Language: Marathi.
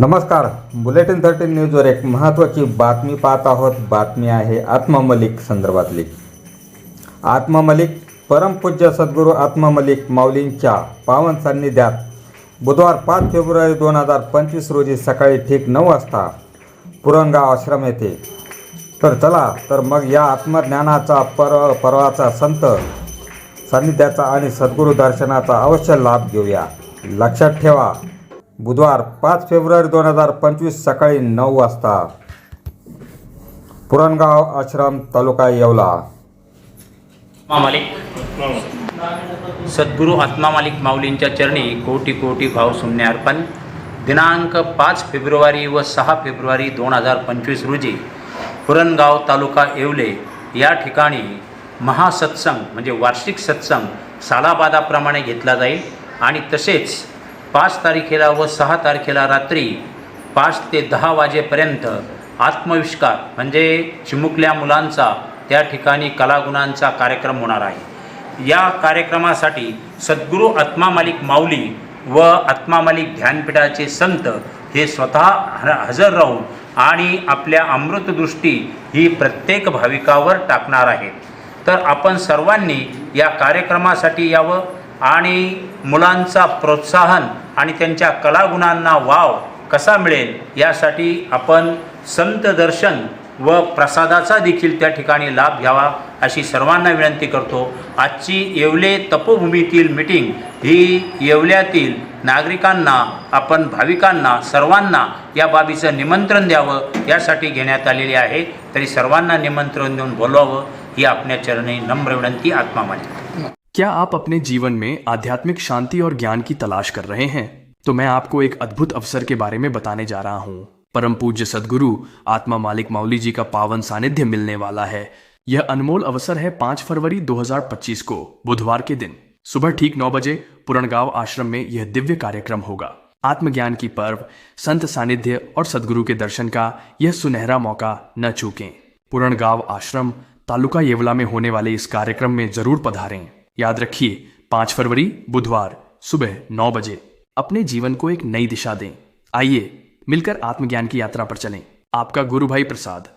नमस्कार. बुलेटिन थर्टीन न्यूजवर एक महत्त्वाची बातमी पाहत आहोत. बातमी आहे आत्मा मलिक संदर्भातली. आत्मा मलिक परमपूज्य सद्गुरू आत्मा मलिक माऊलींच्या पावन सान्निध्यात बुधवार पाच फेब्रुवारी दोन हजार पंचवीस रोजी सकाळी ठीक नऊ वाजता पुरणगाव आश्रम येथे. तर चला तर मग या आत्मज्ञानाचा पर पर्वाचा संत सान्निध्याचा आणि सद्गुरू दर्शनाचा अवश्य लाभ घेऊया. लक्षात ठेवा. बुधवार पाच फेब्रुवारी दोन हजार पंचवीस सकाळी नऊ वाजता. पुरणगाव आश्रम तालुका येवला. मालिक सद्गुरू आत्मा मालिक माऊलींच्या चरणी कोटी कोटी भाव शून्य अर्पण. दिनांक पाच फेब्रुवारी व सहा फेब्रुवारी दोन हजार पंचवीस रोजी पुरणगाव तालुका येवले. या ठिकाणी महासत्संग म्हणजे वार्षिक सत्संग सालाबादाप्रमाणे घेतला जाईल. आणि तसेच पाच तारखेला व सहा तारखेला रात्री पाच ते दहा वाजेपर्यंत आत्मविष्कार म्हणजे चिमुकल्या मुलांचा त्या ठिकाणी कलागुणांचा कार्यक्रम होणार आहे. या कार्यक्रमासाठी सद्गुरू आत्मा मालिक माऊली व आत्मा मालिक ध्यानपीठाचे संत हे स्वतः ह- हजर राहून आणि आपल्या अमृतदृष्टी ही प्रत्येक भाविकावर टाकणार आहेत. तर आपण सर्वांनी या कार्यक्रमासाठी यावं आणि मुलांचा प्रोत्साहन आणि त्यांच्या कलागुणांना वाव कसा मिळेल यासाठी आपण संत दर्शन व प्रसादाचा देखील त्या ठिकाणी लाभ घ्यावा अशी सर्वांना विनंती करतो. आजची येवले तपोभूमीतील मिटिंग ही येवल्यातील नागरिकांना आपण भाविकांना सर्वांना या बाबीचं निमंत्रण द्यावं यासाठी घेण्यात आलेली आहे. तरी सर्वांना निमंत्रण देऊन बोलवावं ही आपल्या चरणी नम्र विनंती आत्मा मानते. क्या आप अपने जीवन में आध्यात्मिक शांति और ज्ञान की तलाश कर रहे हैं? तो मैं आपको एक अद्भुत अवसर के बारे में बताने जा रहा हूँ। परम पूज्य सदगुरु, आत्मा मालिक माउली जी का पावन सानिध्य मिलने वाला है। यह अनमोल अवसर है पाँच फरवरी 2025 को, बुधवार के दिन। सुबह ठीक नौ बजे पुरणगांव आश्रम में यह दिव्य कार्यक्रम होगा। आत्मज्ञान की पर्व, संत सानिध्य और सदगुरु के दर्शन का यह सुनहरा मौका न चूकें। पुरणगांव आश्रम, तालुका येवला में होने वाले इस कार्यक्रम में ज़रूर पधारें। याद रखिए पाँच फरवरी बुधवार सुबह नौ बजे। अपने जीवन को एक नई दिशा दें। आइए मिलकर आत्मज्ञान की यात्रा पर चलें। आपका गुरु भाई प्रसाद।